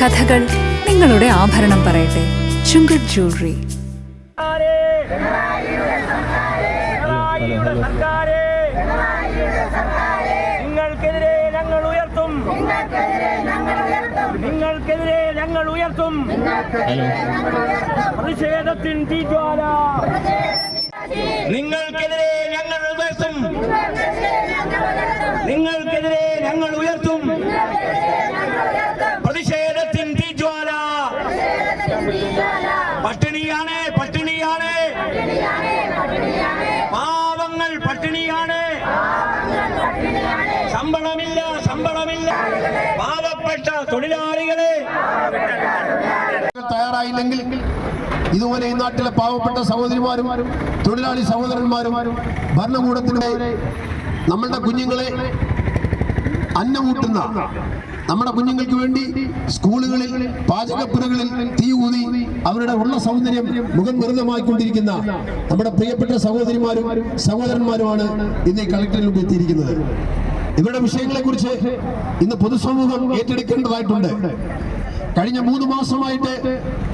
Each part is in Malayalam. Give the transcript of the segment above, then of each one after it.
കഥകൾ നിങ്ങളുടെ ആഭരണം പറയട്ടെ. ചുങ്കത് ജ്വല്ലറി. നിങ്ങൾക്കെതിരെ ഞങ്ങൾ ഉയർത്തും. നിങ്ങൾക്കെതിരെ ഞങ്ങൾ ഉയർത്തും. പ്രതിഷേധത്തിൻ തീജ്വാല. നിങ്ങൾക്കെതിരെ ഞങ്ങൾ ഉയർത്തും. നിങ്ങൾക്കെതിരെ ഞങ്ങൾ ഉയർത്തും. പ്രതിഷേധത്തിൻ തീജ്വാല പട്ടിണിയാണ് പട്ടിണിയാണ്. പാവങ്ങൾ പട്ടിണിയാണ്. ശമ്പളമില്ല ശമ്പളമില്ല. പാവപ്പെട്ട തൊഴിലാളികളെ. തയ്യാറായില്ലെങ്കിൽ ഇതുപോലെ ഈ നാട്ടിലെ പാവപ്പെട്ട സഹോദരിമാരും തൊഴിലാളി സഹോദരന്മാരും ഭരണകൂടത്തിന് നമ്മളുടെ കുഞ്ഞുങ്ങളെ അന്നമൂട്ടുന്ന നമ്മുടെ കുഞ്ഞുങ്ങൾക്ക് വേണ്ടി സ്കൂളുകളിൽ പാചകപ്പുരകളിൽ തീ ഊതി അവരുടെ ഉള്ള സൗന്ദര്യം മുഖം വെറുതമായിക്കൊണ്ടിരിക്കുന്ന നമ്മുടെ പ്രിയപ്പെട്ട സഹോദരിമാരും സഹോദരന്മാരുമാണ് ഇന്ന് ഈ കളക്ടറിൽ എത്തിയിരിക്കുന്നത്. ഇവരുടെ വിഷയങ്ങളെ കുറിച്ച് ഇന്ന് പൊതുസമൂഹം ഏറ്റെടുക്കേണ്ടതായിട്ടുണ്ട്. കഴിഞ്ഞ മൂന്ന് മാസമായിട്ട്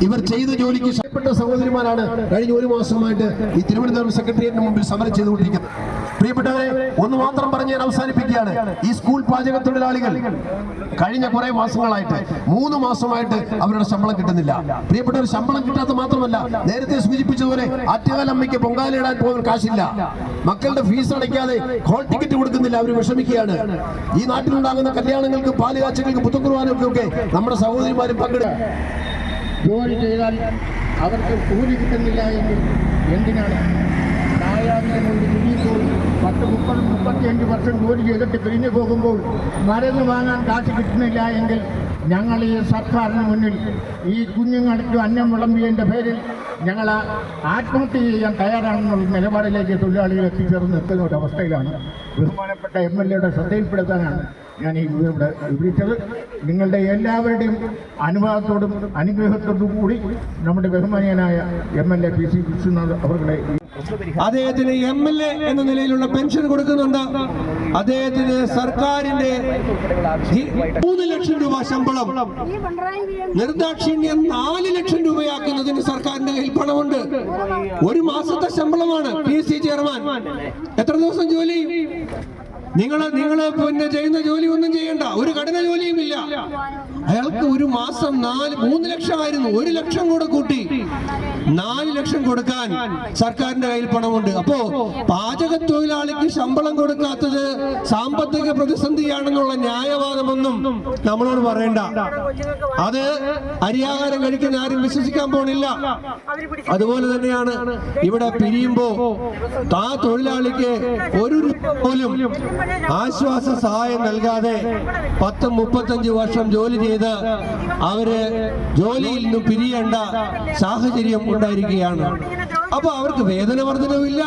ഇവർ ചെയ്ത ജോലിക്ക് ഇഷ്ടപ്പെട്ട സഹോദരിമാരാണ് കഴിഞ്ഞ ഒരു മാസമായിട്ട് ഈ തിരുവനന്തപുരം സെക്രട്ടേറിയറ്റിന് മുമ്പിൽ സമരം ചെയ്തുകൊണ്ടിരിക്കുന്നത്. പ്രിയപ്പെട്ടവരെ ഒന്ന് മാത്രം പറഞ്ഞ് ഞാൻ അവസാനിപ്പിക്കുകയാണ്. ഈ സ്കൂൾ പാചക തൊഴിലാളികൾ കഴിഞ്ഞ കുറെ മാസങ്ങളായിട്ട് മൂന്ന് മാസമായിട്ട് അവരുടെ ശമ്പളം കിട്ടുന്നില്ല. പ്രിയപ്പെട്ടവർ ശമ്പളം കിട്ടാത്ത മാത്രമല്ല നേരത്തെ സൂചിപ്പിച്ചതുപോലെ അറ്റകാലമ്മയ്ക്ക് പൊങ്കാലയിടാൻ പോകാൻ കാശില്ല. മക്കളുടെ ഫീസ് അടയ്ക്കാതെ ഹോൾ ടിക്കറ്റ് കൊടുക്കുന്നില്ല അവർ വിഷമിക്കുകയാണ്. ഈ നാട്ടിലുണ്ടാകുന്ന കല്യാണങ്ങൾക്ക് പാൽ കാച്ചകൾക്ക് പുത്തക്കുറുവാനൊക്കെ നമ്മുടെ സഹോദരിമാരും പങ്കെടുക്കും. ജോലി ചെയ്താൽ അവർക്ക് കൂലി കിട്ടുന്നില്ല എങ്കിൽ എന്തിനാണ്? നായാവിനെ കൊണ്ട് പത്ത് മുപ്പത് മുപ്പത്തിയഞ്ച് വർഷം ജോലി ചെയ്തിട്ട് പിരിഞ്ഞു പോകുമ്പോൾ മരുന്ന് വാങ്ങാൻ കാശ് കിട്ടുന്നില്ല എങ്കിൽ ഞങ്ങൾ ഈ സർക്കാരിന് മുന്നിൽ ഈ കുഞ്ഞുങ്ങൾക്ക് അന്നം വിളമ്പിയതിന്റെ പേരിൽ ഞങ്ങൾ ആത്മഹത്യ ചെയ്യാൻ തയ്യാറാണെന്നുള്ള നിലപാടിലേക്ക് തൊഴിലാളികൾ എത്തിച്ചേർന്ന് നിൽക്കുന്ന ഒരു അവസ്ഥയിലാണ് ബഹുമാനപ്പെട്ട എം എൽ എയുടെ ശ്രദ്ധയിൽപ്പെടുത്താനാണ് ഞാൻ ഇവിടെ വിളിച്ചത് നിങ്ങളുടെ എല്ലാവരുടെയും അനുവാദത്തോടും അനുഗ്രഹത്തോടും കൂടി നമ്മുടെ ബഹുമാനീയനായ M L A P C Vishwanath അവരുടെ അദ്ദേഹത്തിന് എം എൽ എ എന്ന നിലയിലുള്ള പെൻഷൻ കൊടുക്കുന്നുണ്ട്. അദ്ദേഹത്തിന് സർക്കാരിന്റെ മൂന്ന് ലക്ഷം രൂപ ശമ്പളം നിർദാക്ഷിണ്യം നാല് ലക്ഷം രൂപയാക്കുന്നതിന് സർക്കാരിന്റെ കയ്യിൽ പണമുണ്ട്. ഒരു മാസത്തെ ശമ്പളമാണ് പി സി ചെയർമാൻ. എത്ര ദിവസം ജോലി? നിങ്ങൾ നിങ്ങൾ പിന്നെ ചെയ്യുന്ന ജോലി ഒന്നും ചെയ്യണ്ട. ഒരു കഠിന ജോലിയും ഇല്ല അയാൾക്ക് ഒരു മാസം നാല് മൂന്ന് ലക്ഷമായിരുന്നു. ഒരു ലക്ഷം കൂടെ കൂട്ടി. നാല് ലക്ഷം കൊടുക്കാൻ സർക്കാരിന്റെ കയ്യിൽ പണമുണ്ട്. അപ്പോ പാചക തൊഴിലാളിക്ക് ശമ്പളം കൊടുക്കാത്തത് സാമ്പത്തിക പ്രതിസന്ധിയാണെന്നുള്ള ന്യായവാദമൊന്നും നമ്മളോട് പറയണ്ട. അത് അരിയാഹാരം കഴിക്കുന്ന ആരും വിശ്വസിക്കാൻ പോണില്ല. അതുപോലെ തന്നെയാണ് ഇവിടെ പിരിയുമ്പോ ആ തൊഴിലാളിക്ക് ഒരു പോലും ആശ്വാസ സഹായം നൽകാതെ പത്ത് മുപ്പത്തഞ്ച് വർഷം ജോലി ചെയ്ത് അവർ ജോലിയിൽ നിന്നും പിരിയേണ്ട സാഹചര്യം ഉണ്ടായിരിക്കുകയാണ്. അപ്പൊ അവർക്ക് വേദന വർധനവില്ല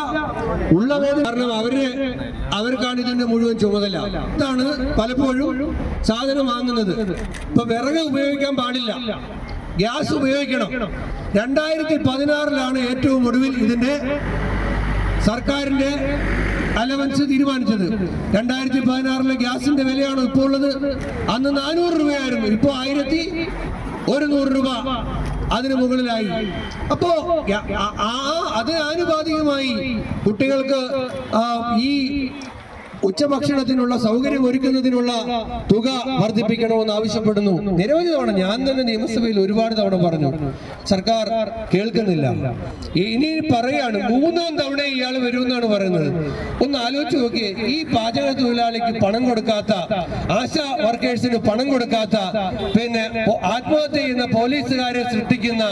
ഉള്ള വേദന കാരണം അവർ അവർക്കാണ് ഇതിന്റെ മുഴുവൻ ചുമതല. ഇതാണ് പലപ്പോഴും സാധനം വാങ്ങുന്നത്. ഇപ്പൊ വിറക് ഉപയോഗിക്കാൻ പാടില്ല. ഗ്യാസ് ഉപയോഗിക്കണം. രണ്ടായിരത്തി പതിനാറിലാണ് ഏറ്റവും ഒടുവിൽ ഇതിന്റെ സർക്കാരിന്റെ അലവൻസ് തീരുമാനിച്ചത്. രണ്ടായിരത്തി പതിനാറിലെ ഗ്യാസിന്റെ വിലയാണ് ഇപ്പോൾ ഉള്ളത്? അന്ന് നാനൂറ് രൂപയായിരുന്നു. ഇപ്പോൾ ആയിരത്തി ഒരു നൂറ് രൂപ അതിനു മുകളിലായി. അപ്പോ ആ- അത് ആനുപാതികമായി കുട്ടികൾക്ക് ഈ ഉച്ചഭക്ഷണത്തിനുള്ള സൗകര്യം ഒരുക്കുന്നതിനുള്ള തുക വർദ്ധിപ്പിക്കണമെന്ന് ആവശ്യപ്പെടുന്നു. നിരവധി തവണ ഞാൻ തന്നെ നിയമസഭയിൽ ഒരുപാട് തവണ പറഞ്ഞു. സർക്കാർ കേൾക്കുന്നില്ല. ഇനി പറയാണ് മൂന്നാം തവണ ഇയാൾ വരുമെന്നാണ് പറയുന്നത്. ഒന്ന് ആലോചിച്ച് നോക്കിയേ ഈ പാചക തൊഴിലാളിക്ക് പണം കൊടുക്കാത്ത ആശാ വർക്കേഴ്സിന് പണം കൊടുക്കാത്ത പിന്നെ ആത്മഹത്യ ചെയ്യുന്ന പോലീസുകാരെ സൃഷ്ടിക്കുന്ന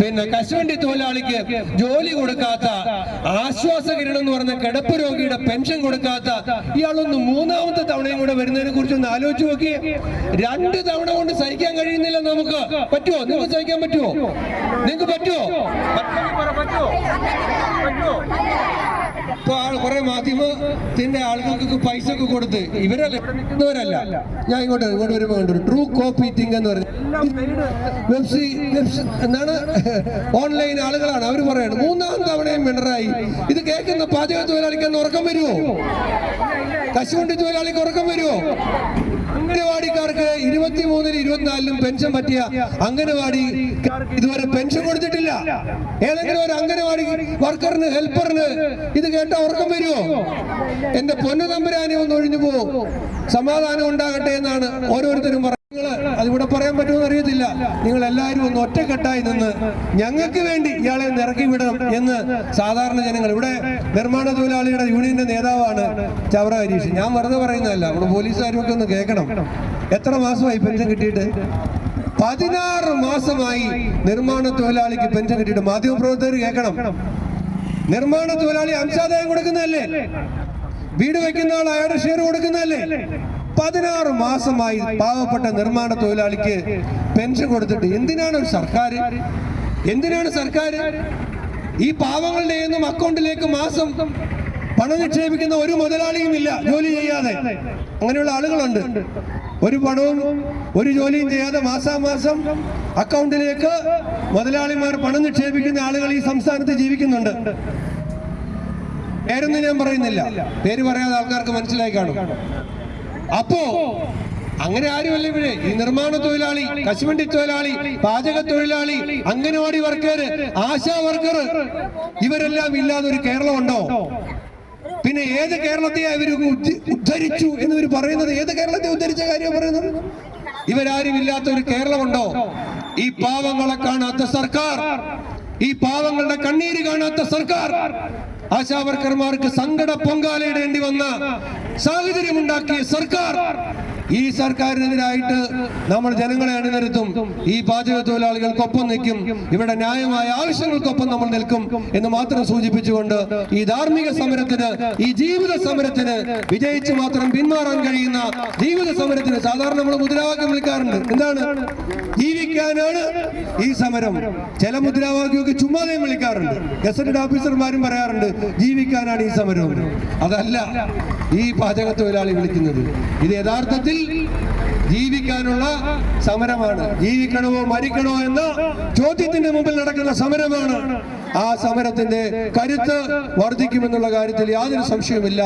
പിന്നെ കശുവണ്ടി തൊഴിലാളിക്ക് ജോലി കൊടുക്കാത്ത ആശ്വാസകിരണം എന്ന് പറഞ്ഞ കിടപ്പ് രോഗിയുടെ പെൻഷൻ കൊടുക്കാത്ത ഇയാളൊന്ന് മൂന്നാമത്തെ തവണയും കൂടെ വരുന്നതിനെ കുറിച്ച് ഒന്ന് ആലോചിച്ച് നോക്കിയേ രണ്ട് തവണ കൊണ്ട് സഹിക്കാൻ കഴിയുന്നില്ല നമുക്ക്. പറ്റുമോ നിങ്ങൾക്ക് സഹിക്കാൻ പറ്റുമോ നിങ്ങൾക്ക് പറ്റുമോ പറ്റുമോ ഇപ്പൊ കുറെ മാധ്യമത്തിന്റെ ആളുകൾക്ക് പൈസ ഒക്കെ കൊടുത്ത് ഇവരല്ല? ഇവരല്ല. ഞാൻ ഇങ്ങോട്ട് ഇങ്ങോട്ട് വരുമ്പോൾ കണ്ടു. ട്രൂ കോപ്പി തിങ് എന്ന് പറഞ്ഞു. വെബ്സി എന്താണ്? ഓൺലൈൻ ആളുകളാണ്. അവർ പറയാണ് മൂന്നാം തവണയും മിണറായി ഇത് കേൾക്കുന്ന പാചക തൊഴിലാളിക്ക് ഉറക്കം വരുമോ? കശുവണ്ടി തൊഴിലാളിക്ക് ഉറക്കം വരുമോ? അംഗനവാടിക്കാർ ഇരുപത്തി ഇരുപത്തിമൂന്നിന് ഇരുപത്തിനാലിനും പെൻഷൻ പറ്റിയ അംഗനവാടി ഇതുവരെ പെൻഷൻ കൊടുത്തിട്ടില്ല. ഏതെങ്കിലും ഒരു അംഗനവാടി വർക്കറിന് ഹെൽപ്പറിന് ഇത് കേട്ട ഉറക്കം വരുമോ എന്റെ പൊന്നു തമ്പുരാനെ ഒന്ന് ഒഴിഞ്ഞു പോവും സമാധാനം ഉണ്ടാകട്ടെ എന്നാണ് ഓരോരുത്തരും പറയുന്നത് അതിവിടെ പറയാൻ പറ്റുമെന്ന് അറിയത്തില്ല. നിങ്ങൾ എല്ലാവരും ഒന്ന് ഒറ്റക്കെട്ടായി നിന്ന് ഞങ്ങൾക്ക് വേണ്ടി ഇയാളെ ഇറക്കി വിടണം എന്ന് സാധാരണ ജനങ്ങൾ. ഇവിടെ നിർമ്മാണ തൊഴിലാളികളുടെ യൂണിയന്റെ നേതാവാണ് ചവറ ഹരീഷ്. ഞാൻ വെറുതെ പറയുന്നതല്ല നമ്മുടെ പോലീസുകാരൊക്കെ ഒന്ന് കേൾക്കണം. എത്ര മാസമായി പെൻഷൻ കിട്ടിയിട്ട്? പതിനാറ് മാസമായി നിർമ്മാണ തൊഴിലാളിക്ക് പെൻഷൻ കിട്ടിയിട്ട് മാധ്യമപ്രവർത്തകർ കേൾക്കണം. നിർമ്മാണ തൊഴിലാളി അംശാദായം കൊടുക്കുന്നതല്ലേ? വീട് വെക്കുന്ന ആൾ അയാളുടെ ഷെയർ കൊടുക്കുന്നതല്ലേ? പതിനാറ് മാസമായി പാവപ്പെട്ട നിർമ്മാണ തൊഴിലാളിക്ക് പെൻഷൻ കൊടുത്തിട്ട് എന്തിനാണ് സർക്കാർ എന്തിനാണ് സർക്കാർ ഈ പാവങ്ങളുടെ ഒന്നും അക്കൗണ്ടിലേക്ക് മാസം പണം നിക്ഷേപിക്കുന്ന ഒരു മുതലാളിയും ഇല്ല ജോലി ചെയ്യാതെ. അങ്ങനെയുള്ള ആളുകളുണ്ട്. ഒരു പണവും ഒരു ജോലിയും ചെയ്യാതെ മാസാമാസം അക്കൗണ്ടിലേക്ക് മുതലാളിമാർ പണം നിക്ഷേപിക്കുന്ന ആളുകൾ ഈ സംസ്ഥാനത്ത് ജീവിക്കുന്നുണ്ട്. പേരൊന്നും ഞാൻ പറയുന്നില്ല. പേര് പറയാതെ ആൾക്കാർക്ക് മനസ്സിലായി കാണും. അപ്പോ അങ്ങനെ ആരുമല്ല ഇവിടെ. ഈ നിർമ്മാണ തൊഴിലാളി കശുവണ്ടി തൊഴിലാളി പാചക തൊഴിലാളി അംഗനവാടി വർക്കർ ആശാ വർക്കർ ഇവരെല്ലാം ഇല്ലാതെ ഒരു കേരളം ഉണ്ടോ പിന്നെ ഏത് കേരളത്തെ ഇവർ ഉദ്ധരിച്ചു എന്ന് ഇവർ പറയുന്നത്? ഏത് കേരളത്തെ ഉദ്ധരിച്ച കാര്യം പറയുന്നത്? ഇവരാരും ഇല്ലാത്ത ഒരു കേരളമുണ്ടോ? ഈ പാവങ്ങളെ കാണാത്ത സർക്കാർ ഈ പാവങ്ങളുടെ കണ്ണീര് കാണാത്ത സർക്കാർ ആശാവർക്കർമാർക്ക് സങ്കട പൊങ്കാലയിടേണ്ടി വന്ന സാഹചര്യമുണ്ടാക്കിയ സർക്കാർ ഈ സർക്കാരിനെതിരായിട്ട് നമ്മൾ ജനങ്ങളെ അണിനിരത്തും ഈ പാചക തൊഴിലാളികൾക്കൊപ്പം നിൽക്കും ഇവിടെ ന്യായമായ ആവശ്യങ്ങൾക്കൊപ്പം നമ്മൾ നിൽക്കും എന്ന് മാത്രം സൂചിപ്പിച്ചുകൊണ്ട് ഈ ധാർമ്മിക സമരത്തിന് ഈ ജീവിത സമരത്തിന് വിജയിച്ച് മാത്രം പിന്മാറാൻ കഴിയുന്ന ജീവിത സമരത്തിന് സാധാരണ നമ്മൾ മുദ്രാവാക്യം വിളിക്കാറുണ്ട്. എന്താണ്? ജീവിക്കാനാണ് ഈ സമരം. ചില മുദ്രാവാക്യമൊക്കെ ചുമ്മാതെയും വിളിക്കാറുണ്ട്. ഗസറ്റഡ് ഓഫീസർമാരും പറയാറുണ്ട് ജീവിക്കാനാണ് ഈ സമരം. അതല്ല ഈ പാചക തൊഴിലാളി വിളിക്കുന്നത്. ഇത് യഥാർത്ഥത്തിൽ ജീവിക്കാനുള്ള സമരമാണ്. ജീവിക്കണമോ മരിക്കണോ എന്ന ചോദ്യത്തിന്റെ മുമ്പിൽ നടക്കുന്ന സമരമാണ്. ആ സമരത്തിന്റെ കരുത്ത് വർദ്ധിക്കുമെന്നുള്ള കാര്യത്തിൽ യാതൊരു സംശയവുമില്ല.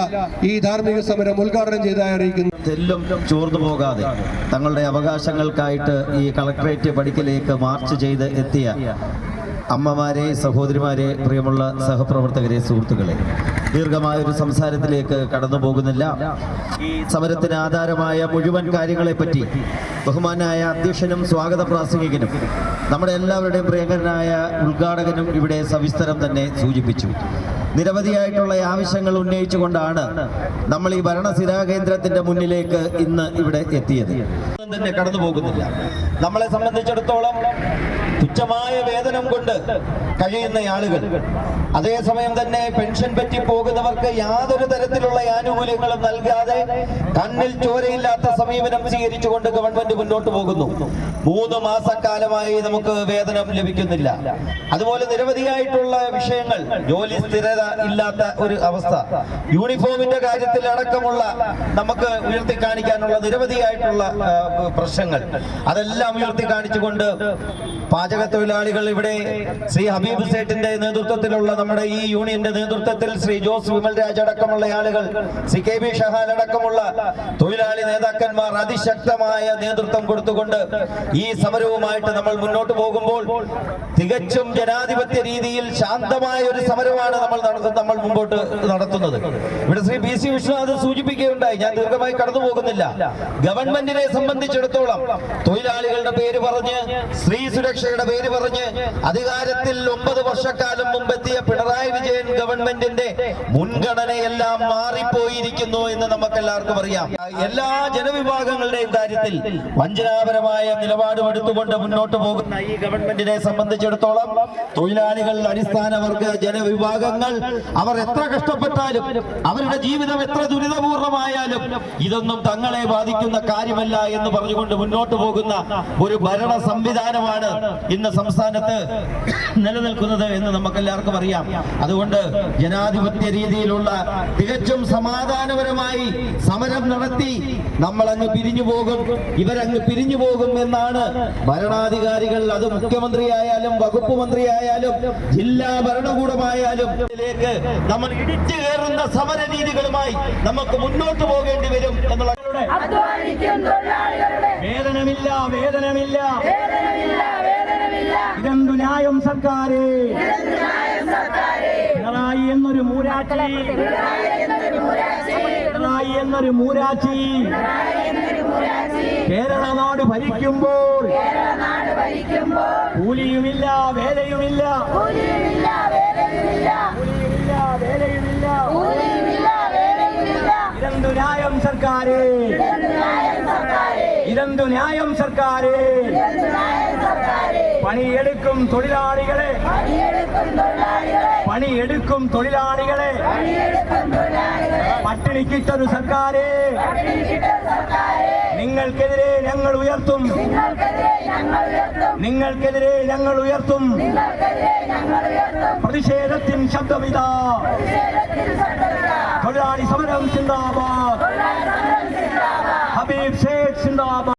ഈ ധാർമ്മിക സമരം ഉദ്ഘാടനം ചെയ്തായി അറിയിക്കുന്നു തെല്ലും ചോർന്നു പോകാതെ തങ്ങളുടെ അവകാശങ്ങൾക്കായിട്ട് ഈ കളക്ട്രേറ്റ് പടിക്കലേക്ക് മാർച്ച് ചെയ്ത് എത്തിയ അമ്മമാരെ സഹോദരിമാരെ പ്രിയമുള്ള സഹപ്രവർത്തകരെ സുഹൃത്തുക്കളെ ദീർഘമായ ഒരു സംസാരത്തിലേക്ക് കടന്നു പോകുന്നില്ല. ഈ സമരത്തിന് ആധാരമായ മുഴുവൻ കാര്യങ്ങളെപ്പറ്റി ബഹുമാനായ അധ്യക്ഷനും സ്വാഗത പ്രാസംഗികനും നമ്മുടെ എല്ലാവരുടെയും പ്രിയങ്കരനായ ഉദ്ഘാടകനും ഇവിടെ സവിസ്തരം തന്നെ സൂചിപ്പിച്ചു. നിരവധിയായിട്ടുള്ള ആവശ്യങ്ങൾ ഉന്നയിച്ചുകൊണ്ടാണ് നമ്മൾ ഈ ഭരണസിരാ കേന്ദ്രത്തിന്റെ മുന്നിലേക്ക് ഇന്ന് ഇവിടെ എത്തിയത്. തന്നെ കടന്നു പോകുന്നില്ല. നമ്മളെ സംബന്ധിച്ചിടത്തോളം തുച്ഛമായ വേതനം കൊണ്ട് കഴിയുന്ന ആളുകൾ. അതേസമയം തന്നെ പെൻഷൻ പറ്റി പോകുന്നവർക്ക് യാതൊരു തരത്തിലുള്ള ആനുകൂല്യങ്ങളും നൽകാതെ കണ്ണിൽ ചോരയില്ലാത്ത സമീപനം സ്വീകരിച്ചുകൊണ്ട് ഗവൺമെന്റ് മുന്നോട്ട് പോകുന്നു. മൂന്ന് മാസക്കാലമായി നമുക്ക് വേതനം ലഭിക്കുന്നില്ല. അതുപോലെ നിരവധിയായിട്ടുള്ള വിഷയങ്ങൾ ജോലി സ്ഥിരത ഇല്ലാത്ത ഒരു അവസ്ഥ യൂണിഫോമിന്റെ കാര്യത്തിൽ അടക്കമുള്ള നമുക്ക് ഉയർത്തി കാണിക്കാനുള്ള നിരവധിയായിട്ടുള്ള പ്രശ്നങ്ങൾ. അതെല്ലാം ഉയർത്തി കാണിച്ചുകൊണ്ട് പാചക തൊഴിലാളികൾ ഇവിടെ ശ്രീ ഹബീബ് സേട്ടിന്റെ നേതൃത്വത്തിലുള്ള നമ്മുടെ ഈ യൂണിയന്റെ നേതൃത്വത്തിൽ ശ്രീ ജോസ് വിമൽരാജ് അടക്കമുള്ള ആളുകൾ സി കെ ബി ഷഹാൻ അടക്കമുള്ള തൊഴിലാളി നേതാക്കന്മാർ അതിശക്തമായ നേതൃത്വം കൊടുത്തുകൊണ്ട് ഈ സമരവുമായിട്ട് നമ്മൾ മുന്നോട്ട് പോകുമ്പോൾ തികച്ചും ജനാധിപത്യ രീതിയിൽ ശാന്തമായ ഒരു സമരമാണ് നമ്മൾ നമ്മൾ മുമ്പോട്ട് നടത്തുന്നത്. ഇവിടെ ശ്രീ പി സി വിശ്വനാഥ് സൂചിപ്പിക്കുകയുണ്ടായി ഞാൻ ദീർഘമായി കടന്നു പോകുന്നില്ല ഗവൺമെന്റിനെ സംബന്ധിച്ചിടത്തോളം തൊഴിലാളികളുടെ പേര് പറഞ്ഞ് സ്ത്രീ സുരക്ഷയുടെ പേര് പറഞ്ഞ് അധികാരത്തിൽ ഒമ്പത് വർഷക്കാലം മുമ്പെത്തിയ പിണറായി വിജയൻ ഗവൺമെന്റിന്റെ മുൻഗണനയെല്ലാം മാറിപ്പോയിരിക്കുന്നു എന്ന് നമുക്ക് എല്ലാവർക്കും അറിയാം. എല്ലാ ജനവിഭാഗങ്ങളുടെയും കാര്യത്തിൽ വഞ്ചനാപരമായ നിലപാടും എടുത്തുകൊണ്ട് മുന്നോട്ട് പോകുന്ന ഈ ഗവൺമെന്റിനെ സംബന്ധിച്ചിടത്തോളം തൊഴിലാളികൾ അടിസ്ഥാന വർഗ ജനവിഭാഗങ്ങൾ അവർ എത്ര കഷ്ടപ്പെട്ടാലും അവരുടെ ജീവിതം എത്ര ദുരിതപൂർണമായാലും ഇതൊന്നും തങ്ങളെ ബാധിക്കുന്ന കാര്യമല്ല എന്ന് പറഞ്ഞുകൊണ്ട് മുന്നോട്ട് പോകുന്ന ഒരു ഭരണ സംവിധാനമാണ് ഇന്ന് സംസ്ഥാനത്ത് നിലനിൽക്കുന്നത് എന്ന് നമുക്ക് എല്ലാവർക്കും അറിയാം. അതുകൊണ്ട് ജനാധിപത്യ രീതിയിലുള്ള തികച്ചും സമാധാനപരമായി സമരം നടത്തി നമ്മൾ അങ്ങ് പിരിഞ്ഞു പോകും ഇവരങ്ങ് പിരിഞ്ഞു പോകും എന്നാണ് ഭരണാധികാരികൾ അത് മുഖ്യമന്ത്രിയായാലും വകുപ്പ് മന്ത്രിയായാലും ജില്ലാ ഭരണകൂടമായാലും ഇതിലേക്ക് നമ്മൾ ഇടിച്ചു കയറുന്ന സമര രീതികളുമായി നമുക്ക് മുന്നോട്ട് പോകേണ്ടി വരും എന്നുള്ള വേതനമില്ല വേതനമില്ല. ഇതെന്തു ന്യായം സർക്കാരേ? ന്യായം സർക്കാരെ? പിണറായി എന്നൊരു മൂരാച്ചി. പിണറായി എന്നൊരു മൂരാച്ചി. കേരള നാട് ഭരിക്കുമ്പോൾ കൂലിയുമില്ല വേലയുമില്ല. കൂലിയുമില്ല ന്യായം സർക്കാരേ. ഇതെന്തു ന്യായം സർക്കാരെ. പണിയെടുക്കും തൊഴിലാളികളെ. പണിയെടുക്കും തൊഴിലാളികളെ. പട്ടിണിക്കിട്ടൊരു സർക്കാരെ. നിങ്ങൾക്കെതിരെ ഞങ്ങൾ ഉയർത്തും. നിങ്ങൾക്കെതിരെ ഞങ്ങൾ ഉയർത്തും. പ്രതിഷേധത്തിൻ ശബ്ദമിതാ. തൊഴിലാളി സമരം സിന്ദാബാദ്. ഹബീബ് ഷേഖ് സിന്ദാബാദ്.